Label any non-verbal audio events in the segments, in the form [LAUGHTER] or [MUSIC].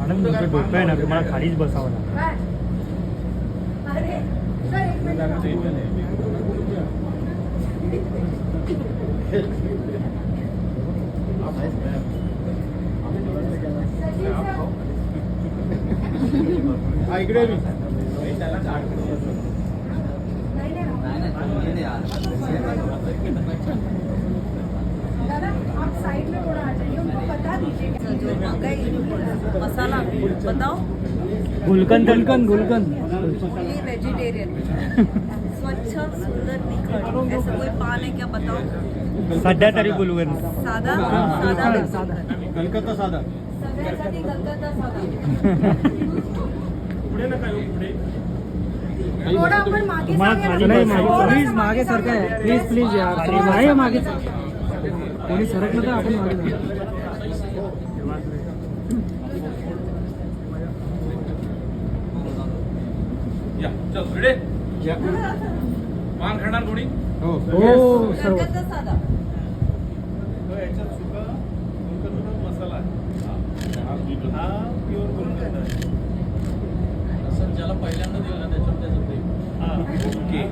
आनंद तुमचं डोकं आहे ना तुम्हाला खालीच बसावं लागेल इकडे मी मसाला बताओ। गुलकंद। गुलकंद गुलकंद। फुली वेजिटेरियन स्वच्छ सुंदर निखट ऐसा कोई पान है क्या बताओ। सध्या तरी गुलकंद साधा साधा कलकत्ता साधा सगळ्यासाठी कलकत्ता साधा थोड़ा आपण मागे तुम्हाला खाली जाऊया ना. बसावं. थोडंसं प्लीज मागे सरका. प्लीज प्लीज यार. मागे कोणी सरकलं तर आपण मागे पान खाणार कोणी? हो. हो सर्व कलकत्ता साधा. याच्यात सुका गुलकंद मसाला हा. प्युअर गुलकंद आहे. ज्याला पहिल्यांदा दिलं ना त्याच्यात त्याचं ओके [LAUGHS]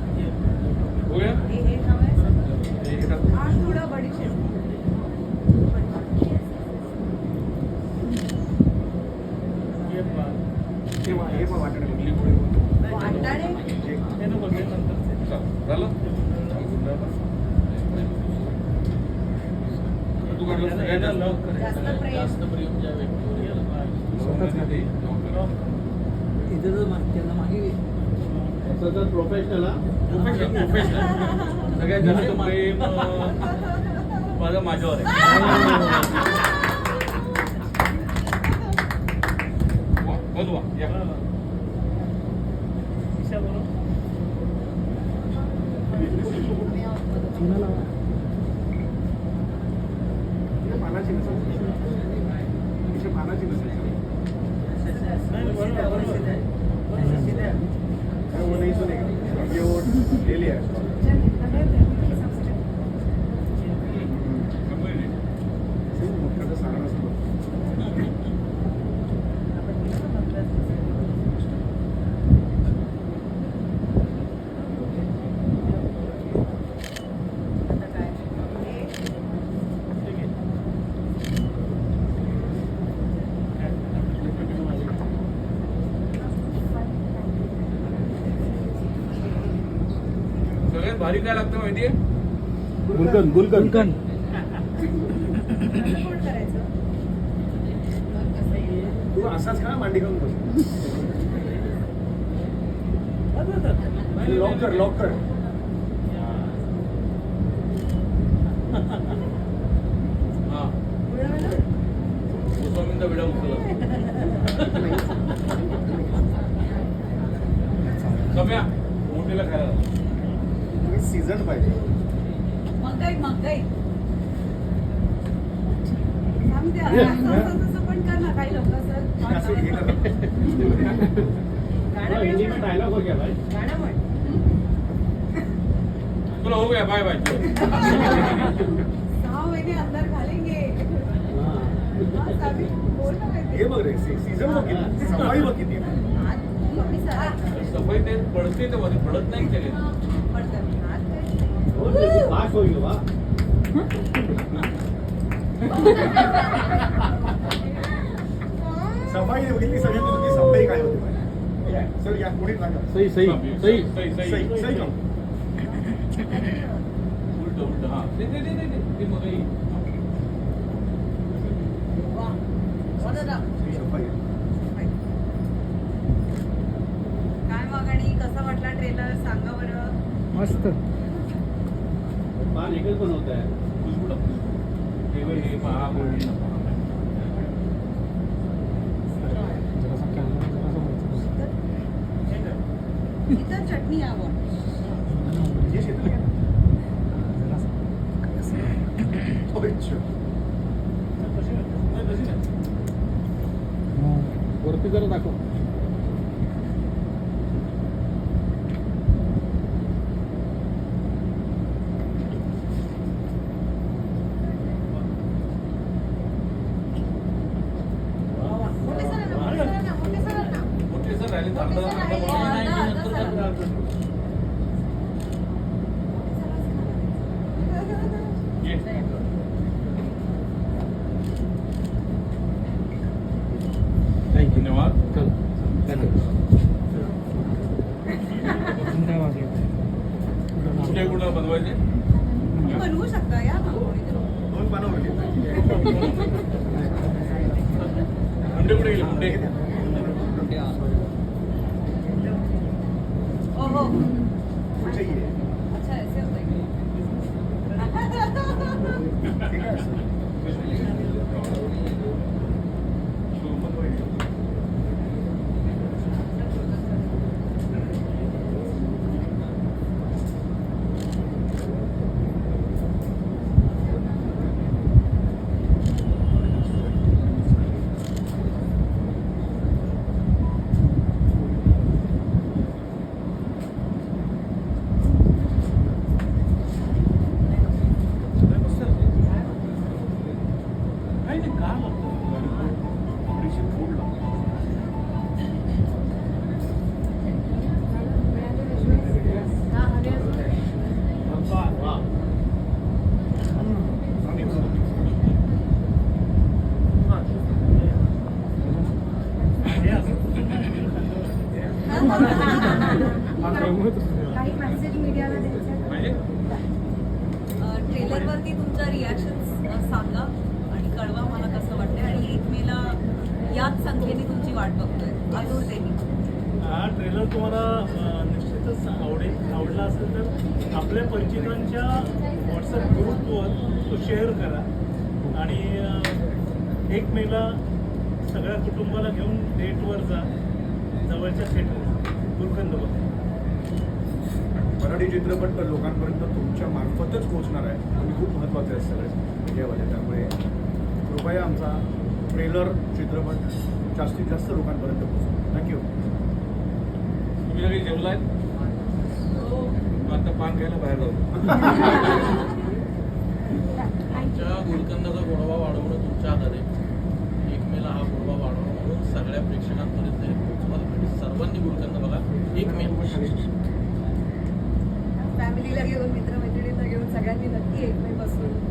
होया हे हे हवंय हे टाक. आज थोडा बडीशेप वाटाणे झालं तू काढलं सगळ्यांना लॉक जास्त प्रेम इथं जर त्यांना मागे प्रोफेशनल प्रोफेशनल सगळ्यात जास्त प्रेम माझं माझ्यावर आहे. [LAUGHS] भारी काय लागतं माहितीये? गुलकंद कोण करायचं. तू असाच खा मांडी खाऊन बस? लॉक कर लॉक कर. गोस्वामींचा विडा उचलला मोठीला खायला सीझन पाहिजे. मकाई मकाई सांगते असं असं तसं पण कर ना काही लोक सर. डायलॉग हो गया भाई गाणं म्हण. तुला हो गया बाय बाय सहा महिने अंदर घालेंगे. हा, सावी, बोल ना हे काहीतरी. बघ रे सीझन बघ किती सफाई बघ किती. हात एवढी सारा. सफाई ते पडते ते मध्ये पडत नाही त्याने पडतं. हात काय? पास होईल वा सफाई बघितली सगळ्यात तुमची सफाई काय होती माहिती आहे? सर या पुढे सांगा सही सही सही सही सही सही सही का उलट उलट हा ते ते ते ते ते मग ही. वा. वा दादा. सफाई काय मग आणि कसा वाटला ट्रेलर सांगा बरं मस्त पान एकच बनवत आहे. हे हे पहा. इथं चटणी. नाही, तशी नाही. वरती जरा दाखव मोठे सर ना मोठे सर ना मोठे सर ना मोठे सर राहिले तर अर्धा- अर्धा मोठे सर राहिले, बोलून अर्धा- नंतर अर्धा करणार. ये. धन्यवाद कुठे कुठं बनवायचे बनवू शकता या ना दोन पानं उरली मुंडे कुठे गेले मुंडे हो अच्छा ऐसे होता है काही नाही का थोडीशी फोड लागते हा हवे अजून काही मेसेज मीडियाला पाहिजे ट्रेलरवरती तुमच्या रिॲक्शन सांगा आणि कळवा मला कसं वाटतंय. आणि एक मेला याच संख्येने तुमची वाट बघतोय. आतुरतेने हा ट्रेलर तुम्हाला निश्चितच आवडेल. आवडला असेल तर आपल्या परिचितांच्या व्हॉट्सअप ग्रुपवर तो शेअर करा. आणि एक मेला सगळ्या कुटुंबाला घेऊन डेटवर जा. जवळच्या थिएटर गुलकंदवर मराठी चित्रपट तर लोकांपर्यंत तुमच्या मार्फतच पोहोचणार आहे. तुम्ही खूप महत्त्वाचे आहे सगळे. मीडियावाले. त्यामुळे कृपया आमचा ट्रेलर चित्रपट जास्तीत जास्त लोकांपर्यंत पोहोचवा. थँक्यू तुम्ही सगळे जेवलाय? आता पान घ्यायला बाहेर जाऊ. तुमच्या गुलकंदाचा गोडवा वाढवणं तुमच्या हातात आहे एक मेला हा गोडवा वाढवणं म्हणून सगळ्या प्रेक्षकांपर्यंत पोहोचवायला पाहिजे सर्वांनी गुलकंद बघा. एक मे फॅमिलीला घेऊन मित्रमैत्रिणींना घेऊन सगळ्यांनी नक्की एकमेक बसून